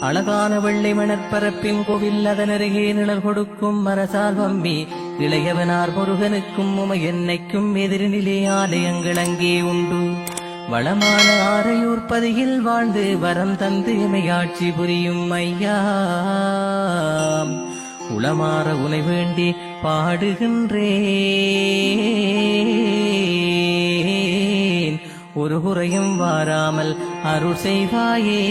அழகான வெள்ளை மணற்பரப்பின் கோவில் அதனருகே நிழல் கொடுக்கும் மரசால் வம்பி. இளையவனார் முருகனுக்கும் உமை என்னைக்கும் எதிரினிலே ஆலயங்கள் அங்கே உண்டு. வளமான ஆரையூர் பதியில் வாழ்ந்து வரம் தந்து இமையாட்சி புரியும் ஐயா. உளமாற உனை வேண்டி பாடுகின்றே. ஒரு குறையும் வாராமல் அருள் செய்வாயே.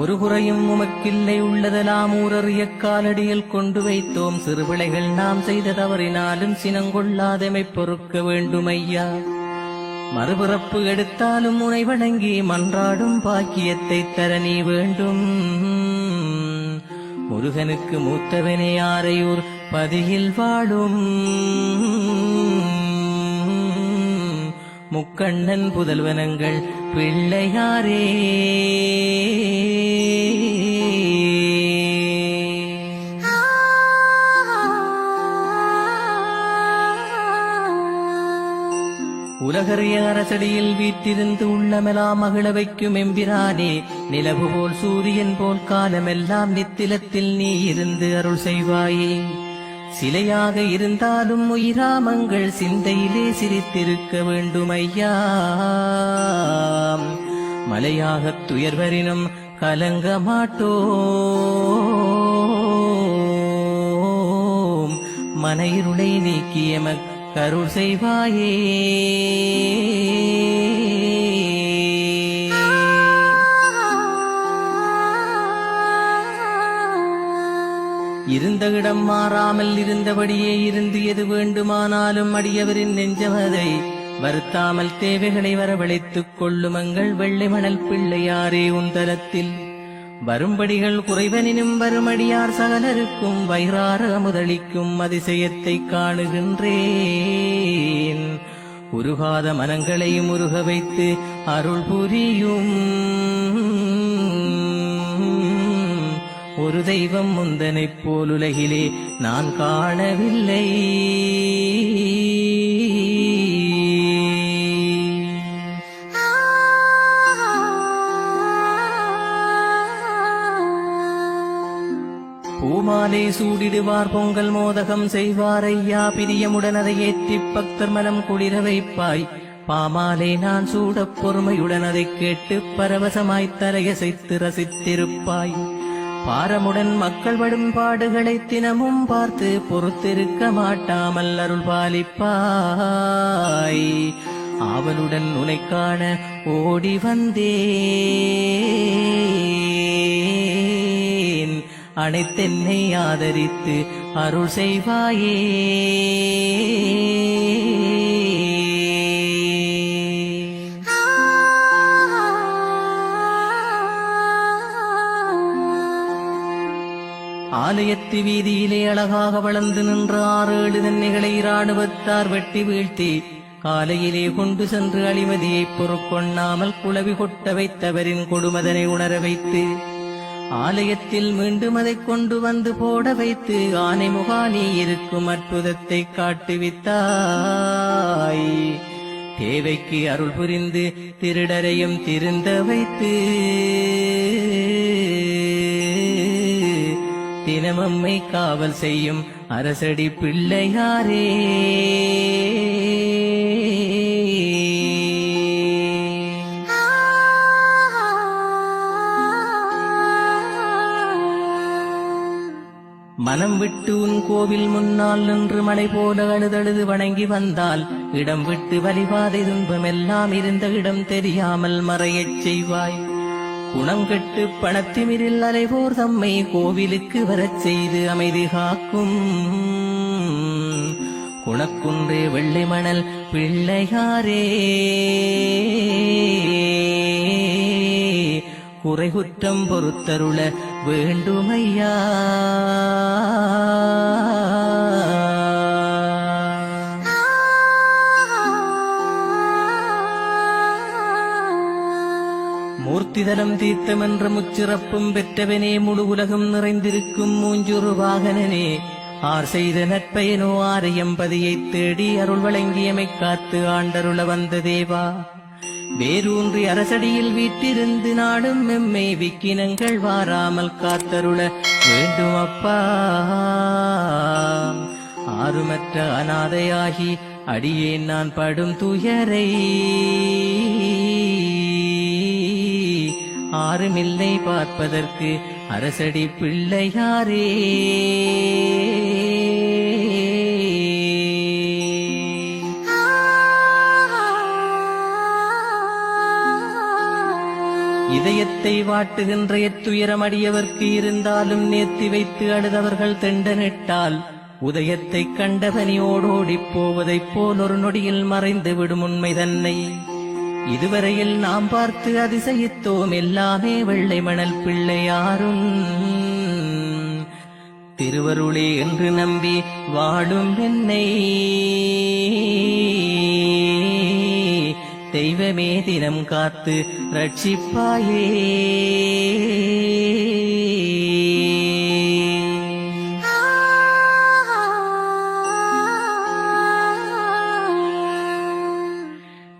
ஒரு குறையும் உமக்கில்லை உள்ளதெல்லாம் ஊரறிய காலடியில் கொண்டு வைத்தோம். சிறுபிளைகள் நாம் செய்த தவறினாலும் சினங்கொள்ளாதமை பொறுக்க வேண்டும் ஐயா மறுபிறப்பு எடுத்தாலும் உனை வணங்கி மன்றாடும் பாக்கியத்தை தர நீ வேண்டும். முருகனுக்கு மூத்தவனே ஆரையூர் பதியில் வாடும் முக்கண்ணன் புதல்வனங்கள் பிள்ளையாரே. உலகறிய அரசடியில் வீற்றிருந்து உள்ளமெல்லாம் மகிழ வைக்கும் எம்பிரானே நிலவு போல் சூரியன் போல் காலமெல்லாம் நித்திலத்தில் நீ இருந்து அருள் செய்வாயே. சிலையாக இருந்தாலும் உயிராமங்கள் சிந்தையிலே சிரித்திருக்க வேண்டும் ஐயா மலையாக துயர்வரினும் கலங்க மாட்டோம் மனையிருளை நீக்கியமக்கு கருள் செய்வாயே. இருந்த இடம் மாறாமல் இருந்தபடியே இருந்து எது வேண்டுமானாலும் அடியவரின் நெஞ்சமதை வருத்தாமல் தேவைகளை வரவழைத்துக் கொள்ளுமங்கள் வெள்ளை மணல் பிள்ளையாரே உந்தரத்தில் வரும்படிகள் குறைவனினும் வருமடியார் சகலருக்கும் வயிறார முதலிக்கும் அதிசயத்தை காணுகின்றேன். உருகாத மனங்களையும் உருக வைத்து அருள் புரியும். ஒரு தெய்வம் முந்தனைப் போலுலகிலே நான் காணவில்லை. பூமாலே சூடிடுவார் பொங்கல் மோதகம் செய்வார் ஐயா பிரியமுடன் அதை ஏற்றி பக்தர் மனம் குளிர வைப்பாய். பாமாலே நான் சூட பொறுமையுடன் அதை கேட்டு பரவசமாய் தலையசைத்து ரசித்திருப்பாய். பாரமுடன் மக்கள் படும் பாடுகளை தினமும் பார்த்து பொறுத்திருக்க மாட்டாமல் அருள் பாலிப்பாய். ஆவலுடன் உனை காண ஓடி வந்தேன். அனைத்தென்னை ஆதரித்து அருள் செய்வாயே. ஆலயத்து வீதியிலே அழகாக வளர்ந்து நின்ற ஆறு ஏழு தென்னைகளை இராணுவத்தார் வெட்டி வீழ்த்தி காலையிலே கொண்டு சென்று அழிமதியை பொறுக்கொண்ணாமல் குளவி கொட்ட வைத்தவரின் கொடுமதனை உணர வைத்து ஆலயத்தில் மீண்டும் அதை கொண்டு வந்து போட வைத்து ஆனை முகானி இருக்கும் அற்புதத்தை காட்டுவித்தாய். தேவைக்கு அருள் புரிந்து திருடரையும் திருந்த வைத்து தினமம்மை காவல் செய்யும் அரசடி பிள்ளையாரே. மனம் விட்டு உன் கோவில் முன்னால் நின்று மலை போல அழுதழுது வணங்கி வந்தால் இடம் விட்டு வழிபாதை துன்பம் எல்லாம் இருந்த இடம் தெரியாமல் மறையச் செய்வாய். குணங்கெட்டு பணத்திமிரில் அலைவோர் தம்மை கோவிலுக்கு வரச் செய்து அமைதி காக்கும். குணக்குன்றே வெள்ளை மணல் பிள்ளையாரே. குறைகுற்றம் பொறுத்தருள வேண்டுமையா? மூர்த்திதலம் தீர்த்தமென்ற முச்சிறப்பும் பெற்றவனே முழு உலகம் நிறைந்திருக்கும் மூஞ்சுரு வாகனனே. ஆர் செய்த நற்பயனோ ஆரையம்பதியைத் தேடி அருள் வழங்கியமை காத்து ஆண்டருள வந்த தேவா. வேரூன்றி அரசடியில் வீட்டிருந்து நாடும் மெம்மை விக்கினங்கள் வாராமல் காத்தருள வேண்டும் அப்பா ஆறுமற்ற அனாதையாகி அடியேன் நான் படும் துயரை. ஆறுமில்லை பார்ப்பதற்கு அரசடி பிள்ளையாரே. இதயத்தை வாட்டுகின்ற எத்துயரம் அடியவர்க்கு இருந்தாலும் நேர்த்தி வைத்து அழுதவர்கள் திண்டனிட்டால் உதயத்தை கண்டபனி ஓடோடிப் போவதைப் போல் ஒரு நொடியில் மறைந்து விடும் உண்மை தன்னை. இதுவரையில் நாம் பார்த்து அதிசயித்தோம் எல்லாமே வெள்ளை மணல் பிள்ளையாரும். திருவருளே என்று நம்பி வாழும் என்னை. தெய்வமே தினம் காத்து ரட்சிப்பாயே.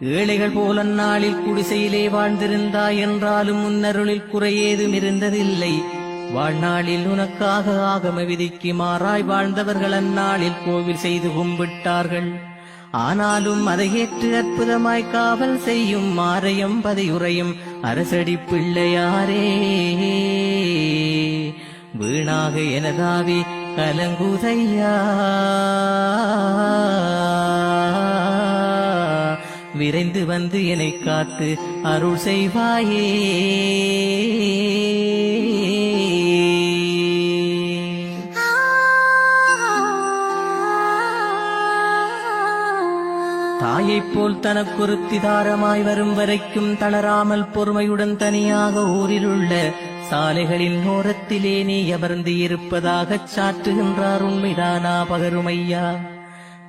ஏழைகள் போல நாளில் குடிசையிலே வாழ்ந்திருந்தாய் என்றாலும் முன்னருளில் குறையேதும் இருந்ததில்லை. வாழ்நாளில் உனக்காக ஆகம விதிக்கு மாறாய் வாழ்ந்தவர்கள் அந்நாளில் கோவில் செய்து கும்பிட்டார்கள். ஆனாலும் அதை ஏற்று அற்புதமாய் காவல் செய்யும் மாரையும் பதையுறையும் அரசடி பிள்ளையாரே. வீணாக எனதாவி கலங்குதையா. விரைந்து வந்து என்னை காத்து அருள் செய்வாயே. தாயைப் போல் தனக்கொருத்தி தாரமாய் வரும் வரைக்கும் தளராமல் பொறுமையுடன் தனியாக ஊரில் உள்ள சாலைகளின் ஓரத்திலே நீ அமர்ந்து இருப்பதாகச் சாற்றுகின்றார் உண்மைதானா பகருமையா?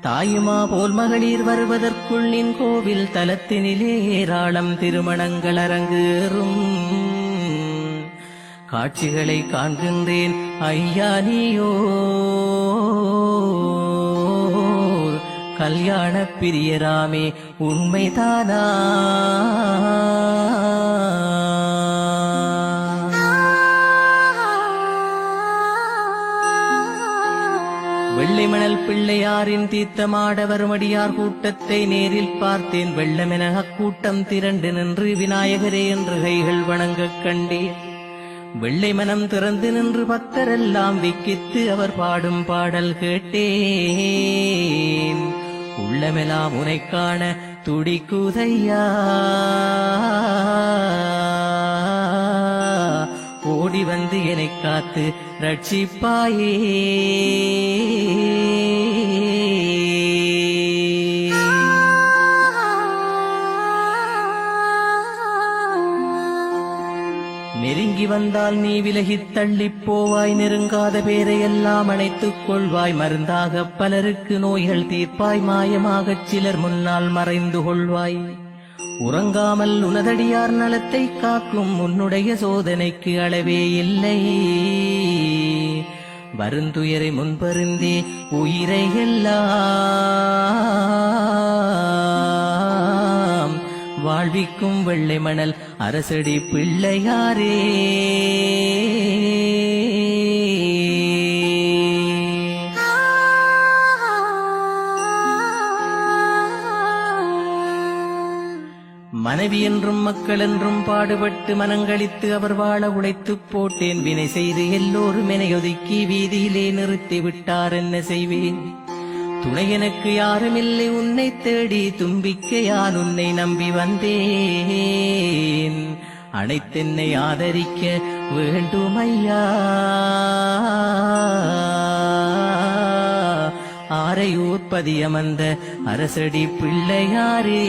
தாயுமா போல் மகளிர் வருவதற்குள் நின் கோவில் தலத்தினிலே ஏராளம் திருமணங்கள் அரங்கேறும். காட்சிகளை காண்கின்றேன் ஐயா நீயோ. கல்யாண பிரியராமே உண்மைதானா? வெள்ளை மணல் பிள்ளையாரின் தீர்த்தமாட வருமடியார் கூட்டத்தை நேரில் பார்த்தேன். வெள்ளமென அக்கூட்டம் திரண்டு நின்று விநாயகரே என்று கைகள் வணங்கக் கண்டேன். வெள்ளை மனம் திறந்து நின்று பக்தரெல்லாம் விக்கித்து அவர் பாடும் பாடல் கேட்டே உள்ளமெல்லாம் உனை காண துடிக்குதையா? ஓடி வந்து என்னைக் காத்து ரட்சிப்பாயே. நெருங்கி வந்தால் நீ விலகித் தள்ளிப் போவாய். நெருங்காத பேரையெல்லாம் அணைத்துக் கொள்வாய். மருந்தாக பலருக்கு நோய்கள் தீர்ப்பாய். மாயமாகச் சிலர் முன்னால் மறைந்து கொள்வாய். உறங்காமல் உனதடியார் நலத்தை காக்கும் உன்னுடைய சோதனைக்கு அளவே இல்லை. வருந்துயரை முன்பருந்தே உயிரை எல்லாம் வாழ்விக்கும் வெள்ளை மணல் அரசடி பிள்ளையாரே. மனைவி என்றும் மக்கள் என்றும் பாடுபட்டு மனங்களித்து அவர் வாழ உழைத்துப் போட்டேன். வினை செய்து எல்லோரும் என ஒதுக்கி வீதியிலே நிறுத்தி விட்டார் என்ன செய்வேன்? துணை எனக்கு யாருமில்லை உன்னை தேடி தும்பிக்க யான் உன்னை நம்பி வந்தேன். அனைத்தென்னை ஆதரிக்க வேண்டுமையா ஆரையூர் பதியமந்த அரசடி பிள்ளையாரே.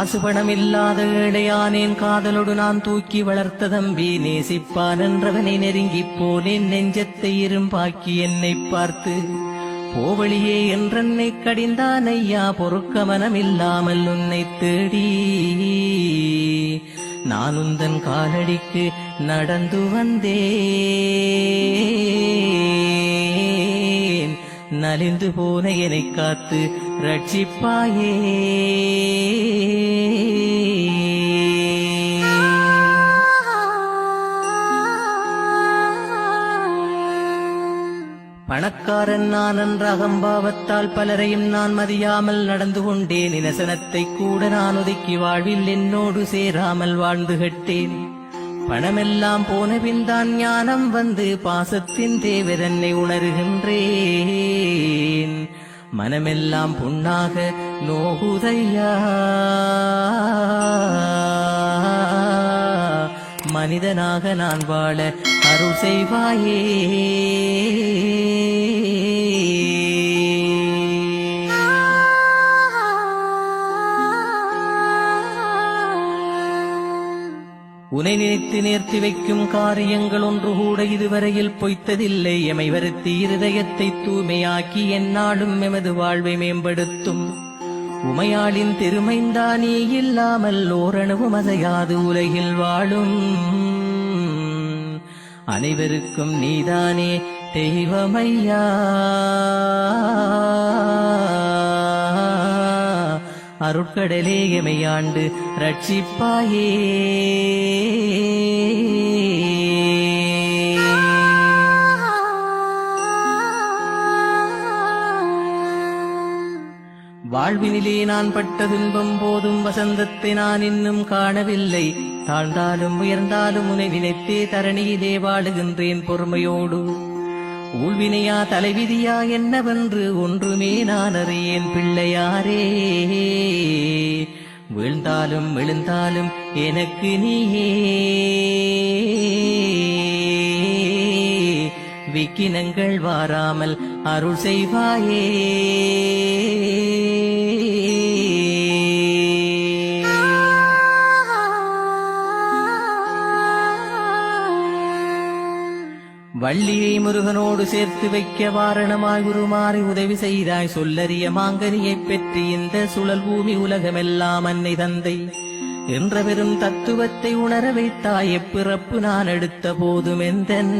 காசு பணம் இல்லாத ஏழையானேன் காதலோடு நான் தூக்கி வளர்த்த தம்பி நேசிப்பான் என்றவனை நெருங்கி போனேன் நெஞ்சத்தை இரும்பாக்கி என்னை பார்த்து போவழியே என்றென்னை கடிந்தான் ஐயா பொறுக்க மனமில்லாமல் உன்னை தேடி. நான் உந்தன் காலடிக்கு நடந்து வந்தே நலிந்து போன என்னை காத்து ரட்சிப்பாயே. பணக்காரன் நான் என்ற அகம்பாவத்தால் பலரையும் நான் மதியாமல் நடந்து கொண்டேன். இனசனத்தை கூட நான் ஒதுக்கி வாழ்வில் என்னோடு சேராமல் வாழ்ந்து கட்டேன். பணமெல்லாம் போன பின்தான் ஞானம் வந்து பாசத்தின் தேவதன்னை உணர்கின்றேன். மனமெல்லாம் புண்ணாக நோகுதையா? மனிதனாக நான் வாழ அருள் செய்வாயே? உனை நினைத்து நேர்த்தி வைக்கும் காரியங்கள் ஒன்று கூட இதுவரையில் பொய்த்ததில்லை. எமை வருத்தி இருதயத்தை தூய்மையாக்கி எந்நாளும் எமது வாழ்வை மேம்படுத்தும். உமையாளின் திருமைந்தானே இல்லாமல் ஓரணுவும் அதையாது உலகில் வாழும். அனைவருக்கும் நீதானே தெய்வமையா அருட்கடலே எமையாண்டு ரட்சிப்பாயே. வாழ்வினிலே நான் பட்ட துன்பம் போதும் வசந்தத்தை நான் இன்னும் காணவில்லை. தாழ்ந்தாலும் உயர்ந்தாலும் உனை நினைத்தே தரணியிலே வாழுகின்றேன் பொறுமையோடு ஊழ்வினையா தலைவிதியா என்னவென்று ஒன்றுமே நான் அறியேன் பிள்ளையாரே. வீழ்ந்தாலும் விழுந்தாலும் எனக்கு நீயே. விக்கினங்கள் வாராமல் அருள் செய்வாயே. வள்ளியை முருகனோடு சேர்த்து வைக்க வாரணமாய் உருமாறி உதவி செய்தாய் சொல்லறிய மாங்கனியை பெற்று இந்த சுழல் பூமி உலகமெல்லாம் அன்னை தந்தை. என்ற பெரும் தத்துவத்தை உணர வைத்தாய் எப்பிறப்பு நான் எடுத்த போதும் எந்தன்.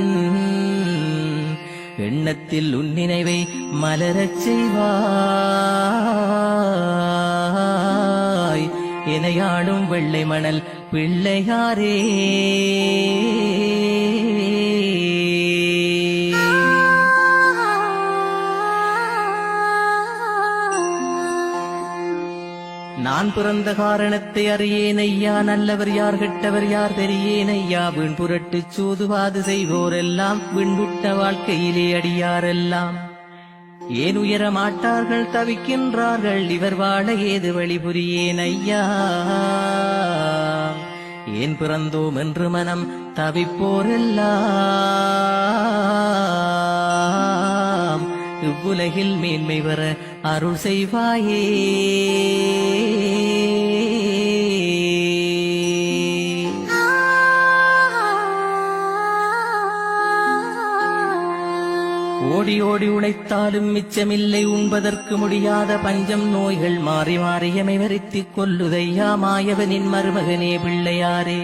எண்ணத்தில் உன் நினைவை மலரச் செய்வாய். இணையாடும் வெள்ளை மணல் பிள்ளையாரே. பிறந்த காரணத்தை அறியேன் ஐயா. நல்லவர் யார் கெட்டவர் யார் தெரியேன் ஐயா. வீண் புரட்டு சூதுவாது செய்வோரெல்லாம் விண்புட்ட வாழ்க்கையிலே அடியாரெல்லாம். ஏன் உயர மாட்டார்கள் தவிக்கின்றார்கள் இவர் வாழ ஏது வழிபுரியேன் ஐயா. ஏன் பிறந்தோம் என்று மனம் தவிப்போரெல்லாம். இவ்வுலகில் மேன்மை வர அருள் செய்வாயே. ஓடி ஓடி உழைத்தாலும் மிச்சமில்லை உண்பதற்கு முடியாத பஞ்சம் நோய்கள் மாறி மாறியமை வருத்திக் கொல்லுதையா மாயவனின் மருமகனே பிள்ளையாரே.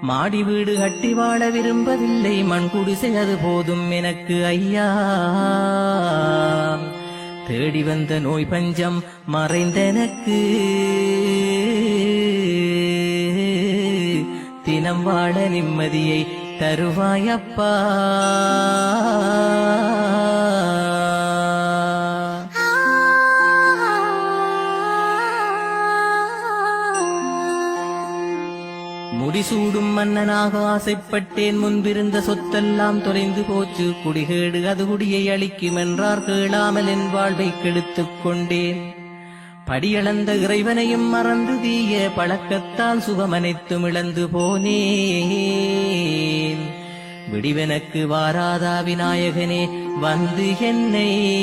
மாடி வீடு கட்டி வாழ விரும்பவில்லை. மண் குடிசை அது போதும் எனக்கு ஐயா. தேடி வந்த நோய் பஞ்சம் மறைந்தனக்கு. தினம் வாழ நிம்மதியை தருவாயப்பா. முடிசூடும் மன்னனாக ஆசைப்பட்டேன். முன்பிருந்த சொத்தெல்லாம் தொலைந்து போச்சு. குடிகேடு அது குடியை அளிக்கும் என்றார் கேளாமல் என் வாழ்வை கெடுத்துக் கொண்டேன். படியளந்த இறைவனையும் மறந்து தீய பழக்கத்தால் சுகமனைத்தும் இழந்து போனேன். விடிவெனக்கு வாராதா விநாயகனே வந்து என்னை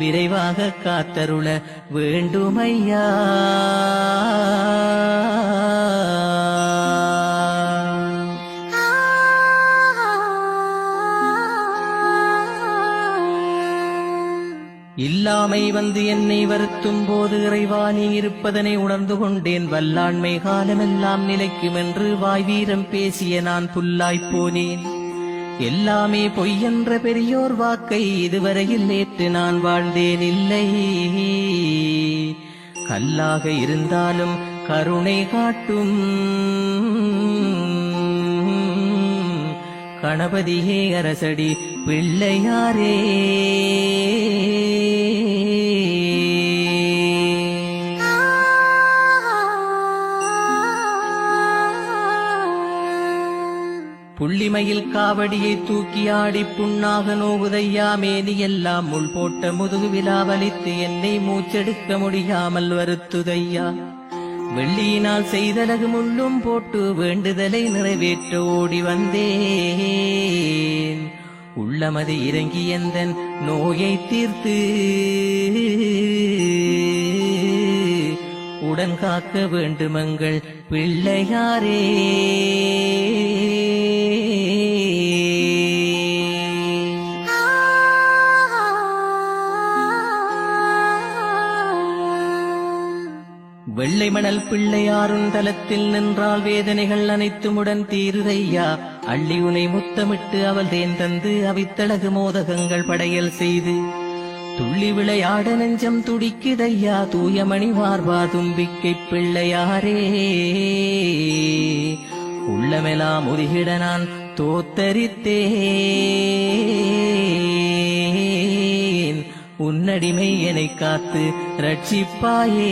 விரைவாக காத்தருள வேண்டுமையா? இல்லாமை வந்து என்னை வருத்தும் போது இறைவா நீ இருப்பதனை உணர்ந்து கொண்டேன். வல்லாண்மை காலமெல்லாம் நிலைக்கும் என்று வாய்வீரம் பேசிய நான் புல்லாய்ப் போனேன். எல்லாமே பொய்யென்ற பெரியோர் வாக்கை இதுவரையில் நேற்று நான் வாழ்ந்தேன் இல்லை. கல்லாக இருந்தாலும் கருணை காட்டும். கணபதியே அரசடி பிள்ளையாரே. புள்ளிமையில் காவடியை தூக்கி ஆடி புண்ணாக நோகுதையா மேனி எல்லாம் முள் போட்ட முதுகு விழாவலித்து என்னை மூச்செடுக்க முடியாமல் வருத்துதையா. வெள்ளியினால் செய்தலகு முள்ளும் போட்டு வேண்டுதலை நிறைவேற்ற ஓடி வந்தேன். உள்ளமது இறங்கி எந்தன் நோயை தீர்த்து உடன் காக்க வேண்டுமங்கள் பிள்ளையாரே. வெள்ளை மணல் தலத்தில் நின்றால் வேதனைகள் அனைத்துமுடன் தீருதையா? அள்ளி உனை முத்தமிட்டு அவள் தேன் தந்து அவித்தழகு மோதகங்கள் படையல் செய்து. துள்ளி விளையாட நெஞ்சம் துடிக்குதையா? தூயமணி வார்வா தும்பிக்கை பிள்ளையாரே. உள்ளமெல்லாம் ஒதுகிட நான் தோத்தரித்தே. உன்னடிமை என்னை காத்து ரட்சிப்பாயே.